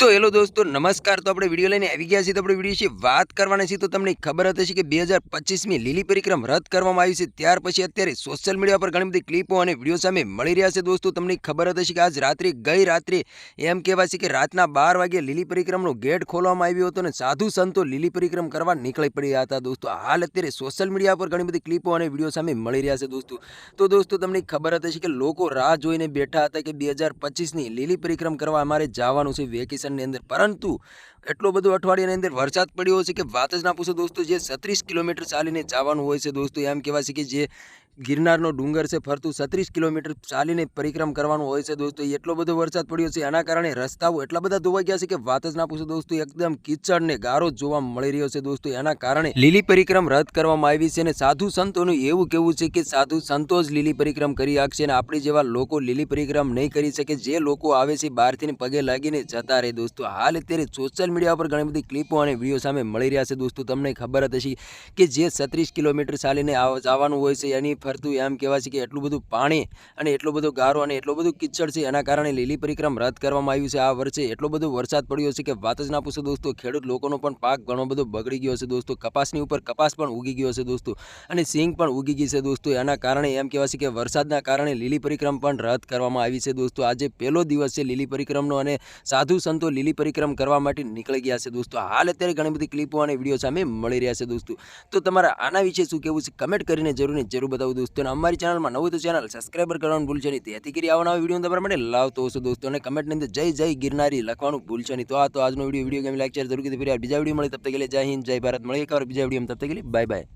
તો હેલો દોસ્તો, નમસ્કાર. તો આપણે વીડિયો લઈને આવી ગયા છીએ. તો આપણે વીડિયો વિશે વાત કરવાના છે તો તમને ખબર હતી કે બે હજાર પચીસમી લીલી પરિક્રમ રદ કરવામાં આવી છે. ત્યાર પછી અત્યારે સોશિયલ મીડિયા પર ઘણી બધી ક્લિપો અને વીડિયો સામે મળી રહ્યા છે દોસ્તો. તમને ખબર હતી કે આજ રાત્રે, ગઈ રાત્રે એમ કહેવાય છે કે રાતના બાર વાગે લીલી પરિક્રમનો ગેટ ખોલવામાં આવ્યો હતો અને સાધુ સંતો લીલી પરિક્રમ કરવા નીકળી પડ્યા હતા દોસ્તો. હાલ અત્યારે સોશિયલ મીડિયા પર ઘણી બધી ક્લિપો અને વીડિયો સામે મળી રહ્યા છે દોસ્તો. તો દોસ્તો, તમને ખબર હતી કે લોકો રાહ જોઈને બેઠા હતા કે બે હજાર પચીસની લીલી પરિક્રમ કરવા અમારે જવાનું છે વેકેશનની અંદર. પરંતુ એટલો બધો અઠવાડિયાની અંદર વરસાદ પડ્યો છે કે વાત જ ના પૂછો દોસ્તો, જે છત્રીસ કિલોમીટર ચાલીને જવાનું હોય છે દોસ્તો, એમ કહેવાય છે કે જે ગિરનારનો ડુંગર છે, ફરતું છત્રીસ કિલોમીટર ચાલીને પરિક્રમ કરવાનું હોય છે દોસ્તો. એટલો બધો વરસાદ પડ્યો છે, એના કારણે રસ્તાઓ એટલા બધા ધોવાઈ ગયા છે કે વાત જ ના પૂછો દોસ્તો, એકદમ કિચડ ને ગારો જોવા મળી રહ્યો છે દોસ્તો. એના કારણે લીલી પરિક્રમ રદ કરવામાં આવી છે અને સાધુ સંતોનું એવું કેવું છે કે સાધુ સંતો જ લીલી પરિક્રમ કરી આપશે અને આપણી જેવા લોકો લીલી પરિક્રમ નહીં કરી શકે. જે લોકો આવે છે બહારથી પગે લાગીને જતા રહે દોસ્તો. હાલ અત્યારે સોશિયલ મીડિયા પર ઘણી બધી ક્લિપો અને વીડિયો સામે મળી રહ્યા છે દોસ્તો. તમને ખબર જ હશે કે જે છત્રીસ કિલોમીટર ચાલીને જવાનું હોય છે, એની ફરતું. એમ કહેવાય છે કે એટલું બધું પાણી અને એટલો બધો ગારો અને એટલો બધું કિચડ છે, એના કારણે લીલી પરિક્રમ રદ કરવામાં આવ્યું છે. આ વર્ષે એટલો બધો વરસાદ પડ્યો છે કે વાત જ ના પૂછો દોસ્તો, ખેડૂત લોકોનો પણ પાક ઘણો બધો બગડી ગયો છે દોસ્તો. કપાસની ઉપર કપાસ પણ ઉગી ગયો છે દોસ્તો અને સિંગ પણ ઉગી ગઈ છે દોસ્તો. એના કારણે એમ કહેવાય છે કે વરસાદના કારણે લીલી પરિક્રમ પણ રદ કરવામાં આવી છે દોસ્તો. આજે પહેલો દિવસ છે લીલી પરિક્રમનો અને સાધુ સંતો લીલી પરિક્રમ કરવા માટે નીકળી ગયા છે દોસ્તો. હાલ અત્યારે ઘણી બધી ક્લિપો અને વીડિયો સામે મળી રહ્યા છે દોસ્તો. તો તમારા આના વિશે શું કહેવું છે? કમેન્ટ કરીને જરૂર ને જરૂર બતાવો દોસ્તો અમારી ચેનલમાં નવું તો ચેનલ સબસ્ક્રાઈબર કરવાનું ભૂલશો નહીં. તેથી કરી આવા નવા વીડિયો તમારા માટે લાવતો હશો દોસ્તો. અને કમેન્ટની અંદર જય જય ગિરનારી લખવાનું ભૂલશો નહીં. તો આ તો આજનો video video game like share જરૂર કીધું ફરી બીજા વીડિયો મળે, તબ તક જય હિન્દ, જય ભારત. મળી એક વાર બીજા વીડિયો તબ તક બાય બાય